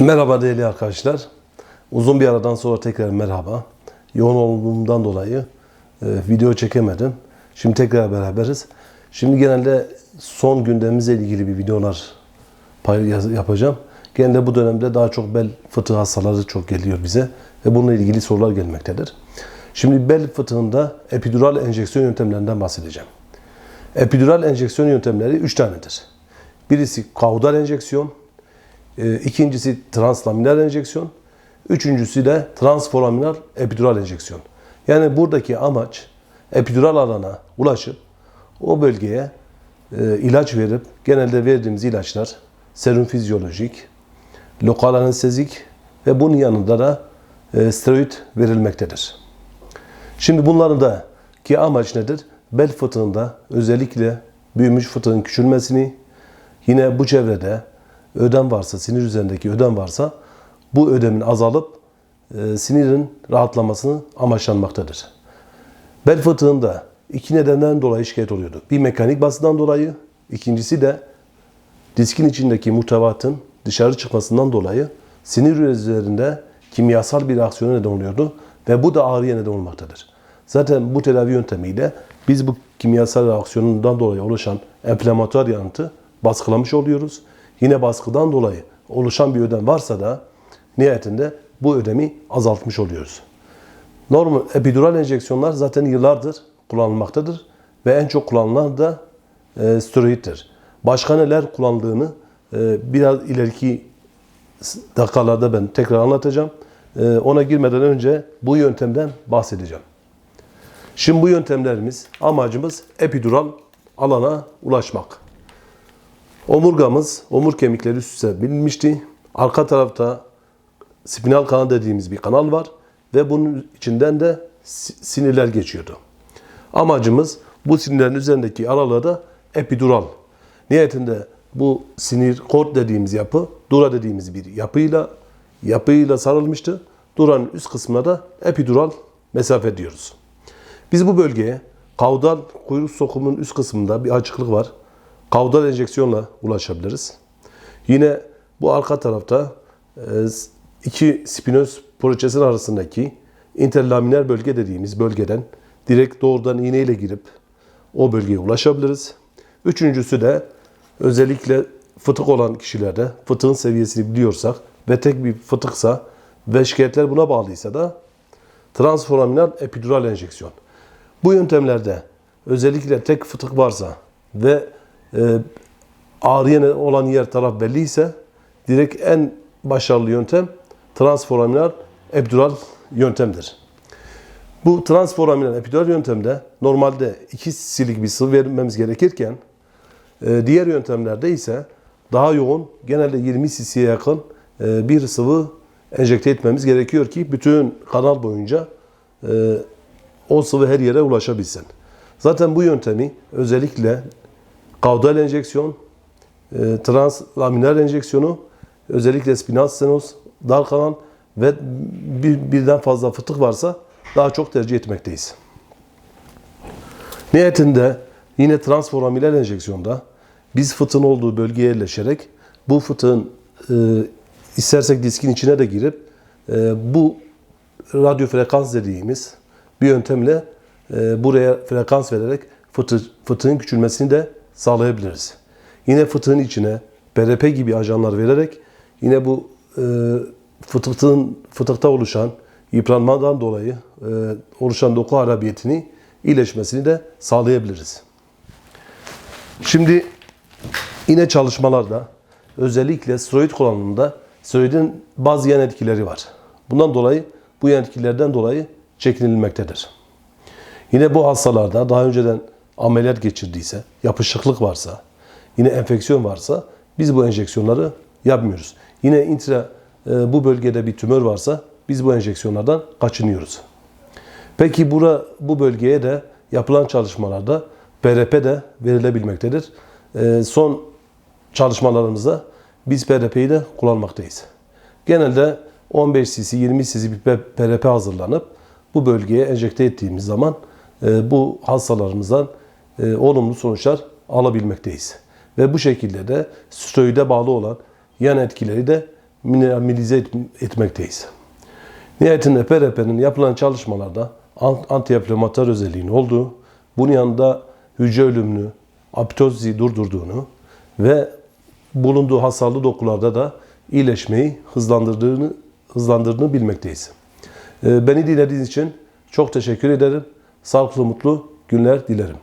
Merhaba değerli arkadaşlar. Uzun bir aradan sonra tekrar merhaba. Yoğun olduğumdan dolayı e, video çekemedim. Şimdi tekrar beraberiz. Şimdi genelde son gündemimizle ilgili bir videolar yapacağım. Genelde bu dönemde daha çok bel fıtığı hastaları çok geliyor bize ve bununla ilgili sorular gelmektedir. Şimdi bel fıtığında epidural enjeksiyon yöntemlerinden bahsedeceğim. Epidural enjeksiyon yöntemleri 3 tanedir. Birisi kaudal enjeksiyon, ikincisi translaminar enjeksiyon, üçüncüsü de transforaminal epidural enjeksiyon. Yani buradaki amaç epidural alana ulaşıp o bölgeye e, ilaç verip genelde verdiğimiz ilaçlar serum fizyolojik, lokal anestezik ve bunun yanında da e, steroid verilmektedir. Şimdi bunların da ki amaç nedir? Bel fıtığında özellikle büyümüş fıtığın küçülmesini, yine bu çevrede ödem varsa, sinir üzerindeki ödem varsa bu ödemin azalıp e, sinirin rahatlamasını amaçlanmaktadır. Bel fıtığında iki nedenden dolayı şikayet oluyordu. Bir mekanik basından dolayı, ikincisi de diskin içindeki muhtevatın dışarı çıkmasından dolayı sinir üzerinde kimyasal bir reaksiyona neden oluyordu ve bu da ağrıya neden olmaktadır. Zaten bu tedavi yöntemiyle biz bu kimyasal reaksiyonundan dolayı oluşan enflamatuar yanıtı baskılamış oluyoruz. Yine baskıdan dolayı oluşan bir ödem varsa da nihayetinde bu ödemi azaltmış oluyoruz. Normal epidural enjeksiyonlar zaten yıllardır kullanılmaktadır ve en çok kullanılan da e, steroiddir. Başka neler kullanıldığını e, biraz ileriki dakikalarda ben tekrar anlatacağım. E, ona girmeden önce bu yöntemden bahsedeceğim. Şimdi bu yöntemlerimiz amacımız epidural alana ulaşmak. Omurgamız, omur kemikleri üst üste binilmişti. Arka tarafta spinal kanal dediğimiz bir kanal var ve bunun içinden de si- sinirler geçiyordu. Amacımız bu sinirlerin üzerindeki aralığı da epidural. Nihayetinde bu sinir kort dediğimiz yapı, dura dediğimiz bir yapıyla yapıyla sarılmıştı. Duranın üst kısmına da epidural mesafe diyoruz. Biz bu bölgeye kaudal kuyruk sokumunun üst kısmında bir açıklık var. Kaudal enjeksiyonla ulaşabiliriz. Yine bu arka tarafta e, iki spinöz proçesin arasındaki interlaminer bölge dediğimiz bölgeden direkt doğrudan iğneyle girip o bölgeye ulaşabiliriz. Üçüncüsü de özellikle fıtık olan kişilerde fıtığın seviyesini biliyorsak ve tek bir fıtıksa ve şikayetler buna bağlıysa da transforaminal epidural enjeksiyon. Bu yöntemlerde özellikle tek fıtık varsa ve ağrıya olan yer taraf belli ise direkt en başarılı yöntem transforaminal epidural yöntemdir. Bu transforaminal epidural yöntemde normalde 2 cc'lik bir sıvı vermemiz gerekirken e, diğer yöntemlerde ise daha yoğun genelde 20 cc'ye yakın e, bir sıvı enjekte etmemiz gerekiyor ki bütün kanal boyunca e, o sıvı her yere ulaşabilsin. Zaten bu yöntemi özellikle kaudal enjeksiyon, e, translaminar enjeksiyonu, özellikle spinal stenoz, dar kanal ve bir, birden fazla fıtık varsa daha çok tercih etmekteyiz. Nihayetinde yine transforaminal enjeksiyonda biz fıtığın olduğu bölgeye yerleşerek bu fıtığın e, istersek diskin içine de girip e, bu radyo frekans dediğimiz bir yöntemle e, buraya frekans vererek fıtı, fıtığın küçülmesini de sağlayabiliriz. Yine fıtığın içine PRP gibi ajanlar vererek yine bu e, fıtığın fıtıkta oluşan yıpranmadan dolayı e, oluşan doku harabiyetini iyileşmesini de sağlayabiliriz. Şimdi yine çalışmalarda özellikle steroid kullanımında steroidin bazı yan etkileri var. Bundan dolayı bu yan etkilerden dolayı çekinilmektedir. Yine bu hastalarda daha önceden ameliyat geçirdiyse, yapışıklık varsa, yine enfeksiyon varsa biz bu enjeksiyonları yapmıyoruz. Yine intra e, bu bölgede bir tümör varsa biz bu enjeksiyonlardan kaçınıyoruz. Peki bura, bu bölgeye de yapılan çalışmalarda PRP de verilebilmektedir. E, son çalışmalarımızda biz PRP'yi de kullanmaktayız. Genelde 15 cc, 20 cc bir PRP hazırlanıp bu bölgeye enjekte ettiğimiz zaman e, bu hastalarımızdan e, olumlu sonuçlar alabilmekteyiz. Ve bu şekilde de steroide bağlı olan yan etkileri de mineralize et- etmekteyiz. Nihayetinde PRP'nin yapılan çalışmalarda ant- antiinflamatuar özelliğinin olduğu, bunun yanında hücre ölümünü, apoptoziyi durdurduğunu ve bulunduğu hasarlı dokularda da iyileşmeyi hızlandırdığını hızlandırdığını bilmekteyiz. Ee, Beni dinlediğiniz için çok teşekkür ederim. Sağlıklı, mutlu günler dilerim.